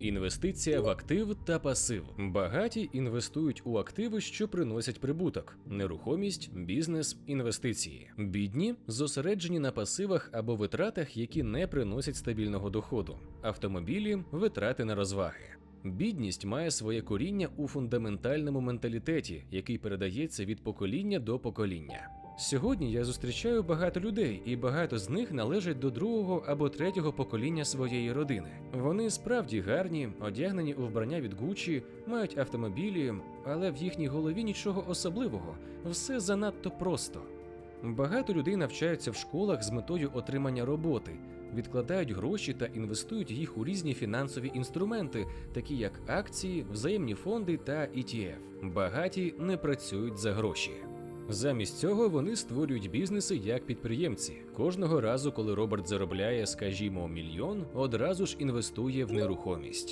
Інвестиція в актив та пасив. Багаті інвестують у активи, що приносять прибуток: нерухомість, бізнес, інвестиції. Бідні зосереджені на пасивах або витратах, які не приносять стабільного доходу: автомобілі, витрати на розваги. Бідність має своє коріння у фундаментальному менталітеті, який передається від покоління до покоління. Сьогодні я зустрічаю багато людей, і багато з них належать до другого або третього покоління своєї родини. Вони справді гарні, одягнені у вбрання від Гуччі, мають автомобілі, але в їхній голові нічого особливого, все занадто просто. Багато людей навчаються в школах з метою отримання роботи, відкладають гроші та інвестують їх у різні фінансові інструменти, такі як акції, взаємні фонди та ETF. Багаті не працюють за гроші. Замість цього вони створюють бізнеси як підприємці. Кожного разу, коли Роберт заробляє, скажімо, мільйон, одразу ж інвестує в нерухомість.